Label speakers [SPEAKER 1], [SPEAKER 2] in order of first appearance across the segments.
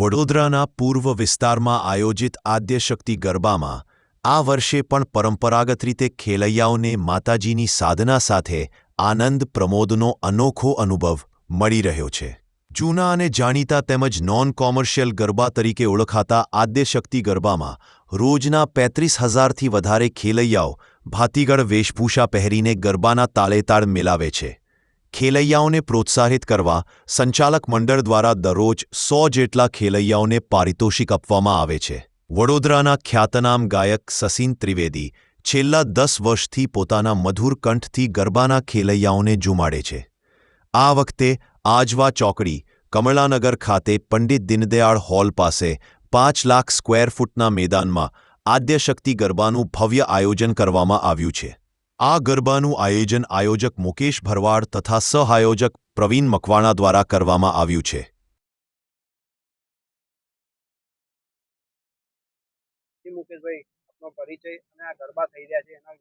[SPEAKER 1] વડોદરાના પૂર્વ વિસ્તારમાં આયોજિત આદ્યશક્તિ ગરબામાં આ વર્ષે પણ પરંપરાગત રીતે ખેલૈયાઓને માતાજીની સાધના સાથે આનંદ પ્રમોદનો અનોખો અનુભવ મળી રહ્યો છે. જૂના અને જાણીતા તેમજ નોન કોમર્શિયલ ગરબા તરીકે ઓળખાતા આદ્યશક્તિ ગરબામાં રોજના પેત્રીસ હજારથી વધારે ખેલૈયાઓ ભાતીગળ વેશભૂષા પહેરીને ગરબાના તાળેતાળ મેલાવે છે. ખેલૈયાઓને પ્રોત્સાહિત કરવા સંચાલક મંડળ દ્વારા દરરોજ સો જેટલા ખેલૈયાઓને પારિતોષિક આપવામાં આવે છે. વડોદરાના ખ્યાતનામ ગાયક સસીન ત્રિવેદી છેલ્લા દસ વર્ષથી પોતાના મધુર કંઠથી ગરબાના ખેલૈયાઓને જુમાડે છે. આ વખતે આજવા ચોકડી કમળાનગર ખાતે પંડિત દીનદયાળ હોલ પાસે પાંચ લાખ સ્ક્વેર ફૂટના મેદાનમાં આદ્યશક્તિ ગરબાનું ભવ્ય આયોજન કરવામાં આવ્યું છે. આ ગરબાનું આયોજન આયોજક મુકેશ ભરવાડ તથા સહઆયોજક પ્રવીણ મકવાણા દ્વારા કરવામાં આવ્યું છે.
[SPEAKER 2] જી મુકેશભાઈ આપનો પરિચય અને આ ગરબા થઈ રહ્યા છે એના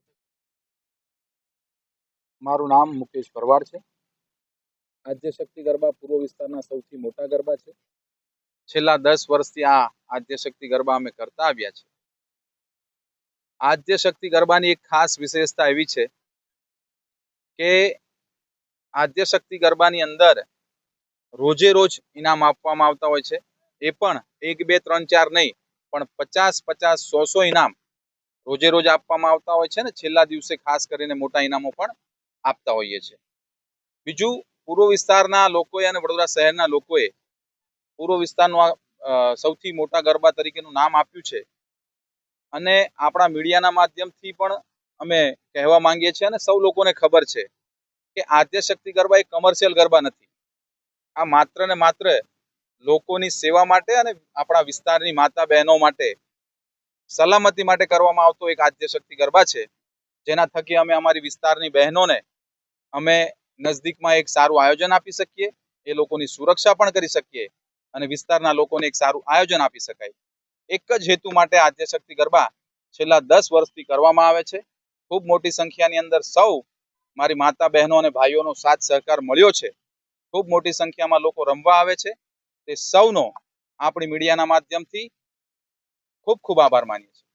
[SPEAKER 3] મારું નામ મુકેશ ભરવાડ છે. આદ્યશક્તિ ગરબા પૂર્વ વિસ્તારના સૌથી મોટા ગરબા છે. છેલ્લા દસ વર્ષથી આ આદ્યશક્તિ ગરબા અમે કરતા આવ્યા છે આદ્યશક્તિ ગરબાની એક ખાસ વિશેષતા એવી છે કે આદ્ય શક્તિ ગરબાની અંદર રોજે રોજ ઇનામ આપવામાં આવતા હોય છે. એ પણ એક, બે, ત્રણ, ચાર નહીં, પણ પચાસ પચાસ, સો સો ઇનામ રોજે રોજ આપવામાં આવતા હોય છે ને. છેલ્લા દિવસે ખાસ કરીને મોટા ઇનામો પણ આપતા હોઈએ છીએ. બીજું, પૂર્વ વિસ્તારના લોકોએ અને વડોદરા શહેરના લોકોએ પૂર્વ વિસ્તારનું આ સૌથી મોટા ગરબા તરીકેનું નામ આપ્યું છે. અને આપણા મીડિયાના માધ્યમથી પણ અમે કહેવા માંગીએ છીએ અને સૌ લોકોને ખબર છે કે આદ્યશક્તિ ગરબા એ કમર્શિયલ ગરબા નથી. આ માત્ર ને માત્ર લોકોની સેવા માટે અને આપણા વિસ્તારની માતા બહેનો માટે, સલામતી માટે કરવામાં આવતો એક આદ્યશક્તિ ગરબા છે. જેના થકી અમે અમારી વિસ્તારની બહેનોને અમે નજદીકમાં એક સારું આયોજન આપી શકીએ, એ લોકોની સુરક્ષા પણ કરી શકીએ અને વિસ્તારના લોકોને એક સારું આયોજન આપી શકાય. એક જ હેતુ માટે આદ્યશક્તિ ગરબા છેલ્લા દસ વર્ષથી કરવામાં આવે છે. ખૂબ મોટી સંખ્યાની અંદર સૌ મારી માતા બહેનો અને ભાઈઓનો સાથ સહકાર મળ્યો છે. ખૂબ મોટી સંખ્યામાં લોકો રમવા આવે છે. તે સૌનો આપણી મીડિયાના માધ્યમથી ખૂબ ખૂબ આભાર માનીએ છીએ.